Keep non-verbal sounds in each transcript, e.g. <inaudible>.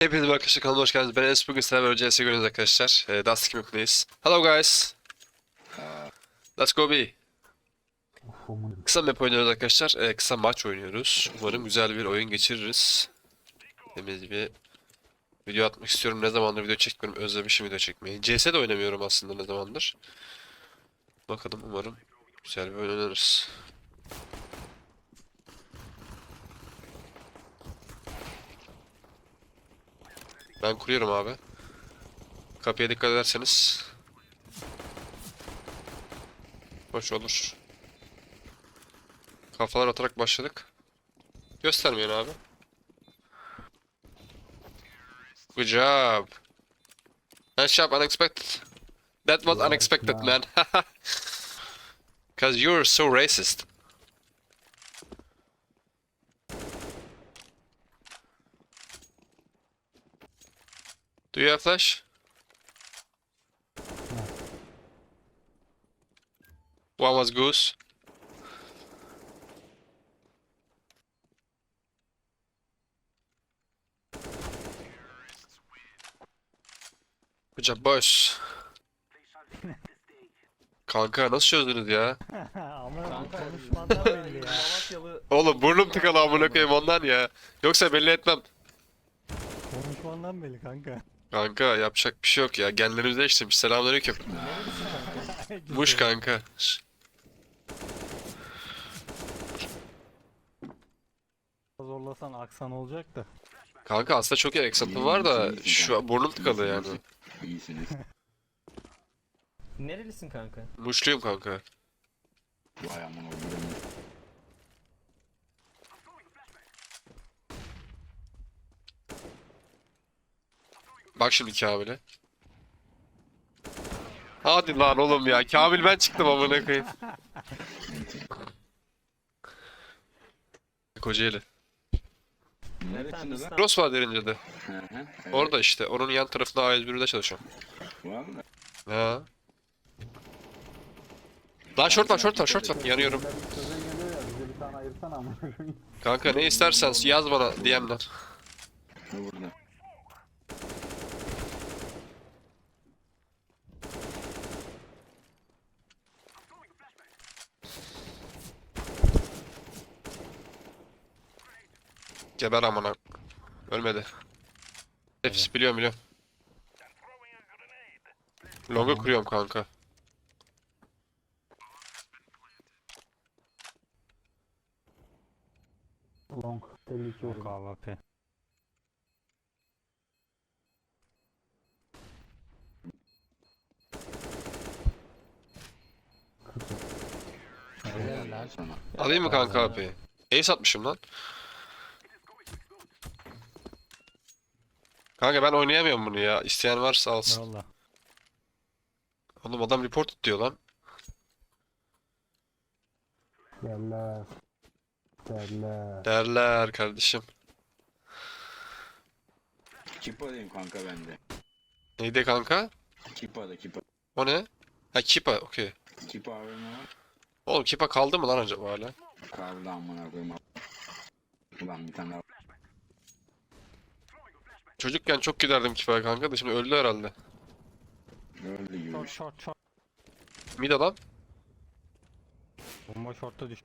Hepinize arkadaşlar kanalıma hoş geldiniz. Ben Enes bugün sizlerle beraber CS görüyoruz arkadaşlar. E, Dust Kim Plays. Hello guys. Let's go B. Kısa map oynuyoruz arkadaşlar. E, kısa maç oynuyoruz. Umarım güzel bir oyun geçiririz. Temiz bir video atmak istiyorum. Ne zamandır video çekmiyorum. Özlemişim video çekmeyi. CS oynamıyorum aslında ne zamandır. Bakalım umarım güzel bir oyun oynarız. Ben kuruyorum abi. Kapıya dikkat ederseniz. Hoş olur. Kafalar atarak başladık. Göstermeyin abi. Good job. Nice job, unexpected. That was unexpected, man. <laughs> Because you're so racist. Have flash? One was goose. Job boys. Kanka nasıl çözdünüz ya? Ya. Oğlum burnum tıkalı amına koyayım ondan ya. Yoksa belli etmem. Konuşmandan belli kanka. Kanka yapacak bir şey yok ya. Genlerimiz değiştirmiş. Selamünaleyküm. Muş kanka. Zorlasan aksan olacak da. Kanka aslında çok iyi accent'ım var da şu an burnum tıkalı yani. İyisiniz. Nerelisin kanka? Muşluyum kanka. Vay aman oğlum. Bak şimdi Kamil'e. Hadi lan oğlum ya. Kamil ben çıktım amına koyayım. <laughs> Kocaeli. Neresinde lan? Cross var derince de. Hı hı, evet. Orada işte. Onun yan tarafında A101'de çalışıyorum. Vallahi. Ha. Lan short var short var short var. Yanıyorum. Kanka ne istersen yaz bana DM'den. Bu burada. Geber amına. Ölmedi. Hepsi biliyorum biliyorum. Longa kuruyorum kanka. Long 52 Yok vurdum. AWP. Alayım mı kanka abi? Ace atmışım lan. Kanka ben oynayamıyorum bunu ya. İsteyen varsa alsın. Valla. Oğlum adam report diyor lan. Derler. Derler. Derler kardeşim. Kipa'dayım kanka bende. Neydi kanka? Kipa'da Kipa. O ne? Ha Kipa okey. Kipa abi ne var? Oğlum Kipa kaldı mı lan acaba hala? Kaldı amına koyayım. Ulan bir tane daha. Çocukken çok giderdim Kipa'ya kanka da şimdi öldü herhalde. Öldü gibi. Short short short. Mid adam. Bomba short'a düş.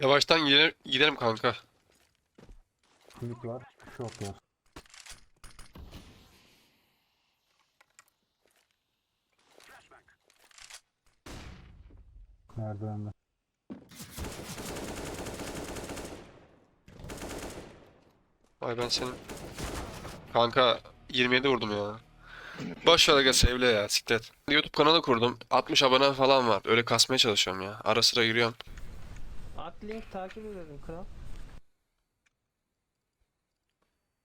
Yavaştan gidelim, gidelim kanka. Tweet var. Short var. Merdivende. Vay ben senin. Kanka 27 vurdum ya. Boş ver aga sevle ya siklet. YouTube kanalı kurdum. 60 abone falan var. Öyle kasmaya çalışıyorum ya. Ara sıra giriyorum. At link takip edelim kral.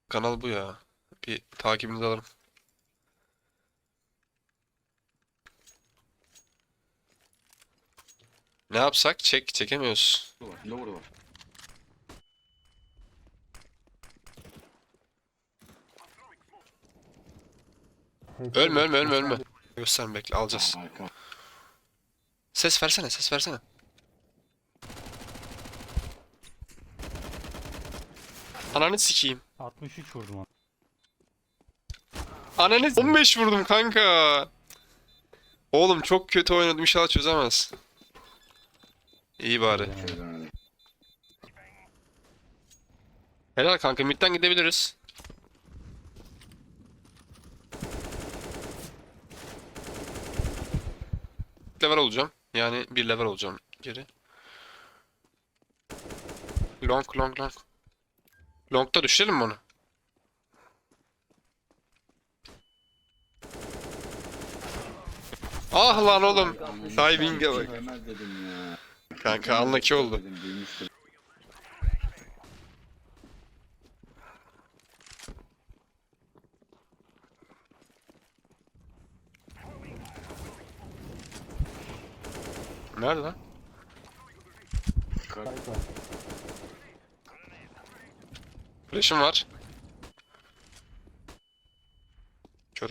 Kanal bu ya. Bir takibinizi alırım. Ne yapsak? Çek, çekemiyoruz. Lower var. Ölme ölme ölme ölme. Gösterme bekle alacağız. Ses versene ses versene. Ananı sikeyim. 63 vurdum ona. Ananı 15 vurdum kanka. Oğlum çok kötü oynadım inşallah çözemez. İyi bari. Helal kanka midden gidebiliriz. Level olacağım. Yani bir level olacağım geri. Long long long. Long'da düşürelim mi onu? Ah lan oğlum. Diving'e bak. Kanka unlucky oldu. Nerede lan? Flash'ım var. Kör.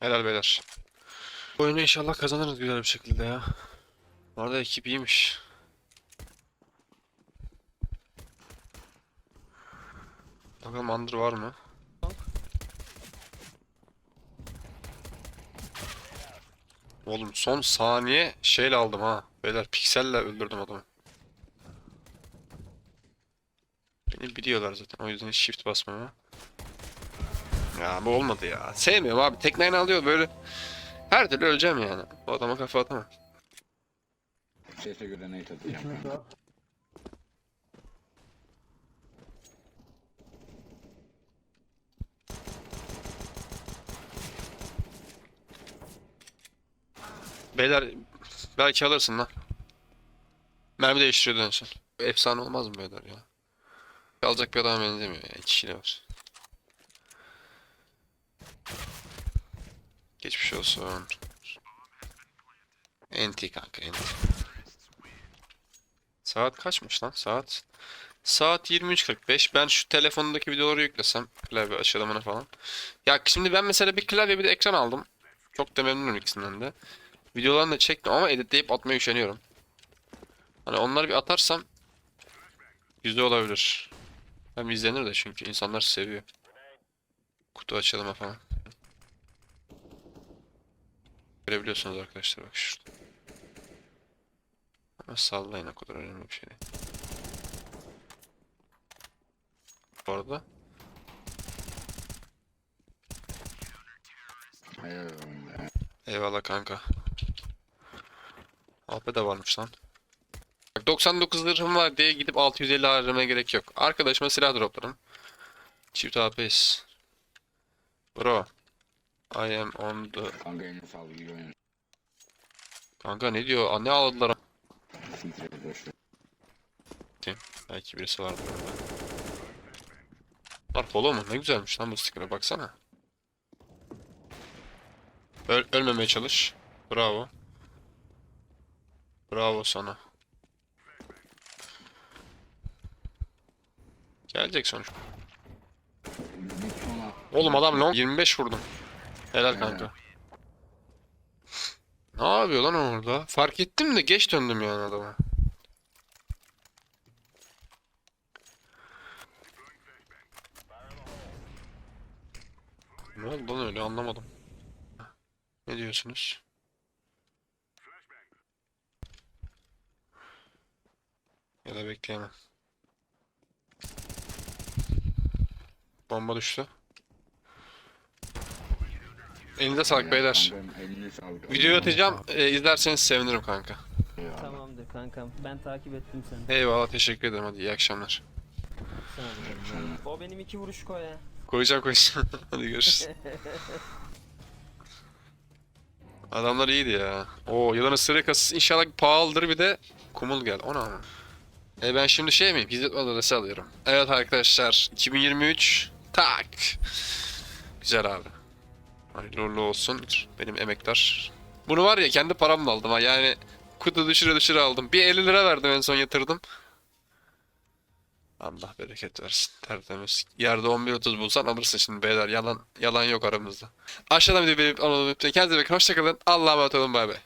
Helal beyler. Bu oyunu inşallah kazanırız güzel bir şekilde ya. Bu arada ekip iyiymiş. Bakalım under var mı? Oğlum son saniye şeyle aldım ha. Beyler pikselle öldürdüm adamı. Beni biliyorlar zaten. O yüzden shift basmama. Ya bu olmadı ya. Sevmiyorum abi. Tek nine alıyor böyle. Her türlü öleceğim yani. Bu adama kafa atamam. Sese göre ne. Beyler belki alırsın lan. Mermi değiştiriyordu en son. Efsane olmaz mı beyler ya? Alacak bir adama benzemiyor ya. İki var. Geçmiş olsun. Enti kanka enti. Saat kaçmış lan? Saat Saat 23.45. Ben şu telefondaki videoları yüklesem klavye açılımını falan. Ya şimdi ben mesela bir klavye bir de ekran aldım. Çok da memnunum ikisinden de. Videolarını da çektim ama editleyip atmaya üşeniyorum. Hani onları bir atarsam güzel olabilir. Hem izlenir de çünkü insanlar seviyor. Kutu açılımı falan. Görebiliyorsunuz arkadaşlar bak şurada. Ama sallayın o kadar önemli bir şey değil. Bu arada. Eyvallah kanka. AP de varmış lan. Bak 99 zırhım var diye gidip 650 harcamaya gerek yok. Arkadaşıma silah droplarım. Çift AP'yiz. Bro. I am on the... Kanka sağlık iyi. Kanka ne diyor? Aa, ne ver. Belki birisi orada. Bunlar polo mu? Ne güzelmiş lan bu sticker'a baksana. Öl ölmemeye çalış. Bravo. Bravo sana. Gelecek sonuç. Oğlum adam long 25 vurdum. Helal kanka. Ne yapıyor lan orada? Fark ettim de geç döndüm yani adama. Ne oldu lan öyle anlamadım. Ne diyorsunuz? Ya da bekleyemem. Bomba düştü. Elinize sağlık beyler. Videoyu atacağım. e, izlerseniz sevinirim kanka. Tamamdır kankam. Ben takip ettim seni. Eyvallah teşekkür ederim hadi iyi akşamlar. Sana da dedim. O benim iki vuruş koy ya. Koyacağım koyacağım. <laughs> hadi görüşürüz. <laughs> Adamlar iyiydi ya. Oo yılan ısırık kasası inşallah pahalıdır bir de kumul gel. Ona mı? E ben şimdi şey miyim? Hizmet adresi alıyorum. Evet arkadaşlar 2023 tak. Güzel abi. Hayırlı olsun. Benim emektar. Bunu var ya kendi paramla aldım ha yani kutu düşüre düşüre aldım. Bir 50 lira verdim en son yatırdım. Allah bereket versin. Tertemiz. Yerde 11.30 bulsan alırsın şimdi beyler. Yalan yalan yok aramızda. Aşağıdan beğenip abone olmayı unutmayın. Kendinize bakın. Hoşçakalın. Allah'a emanet olun. Bay bay.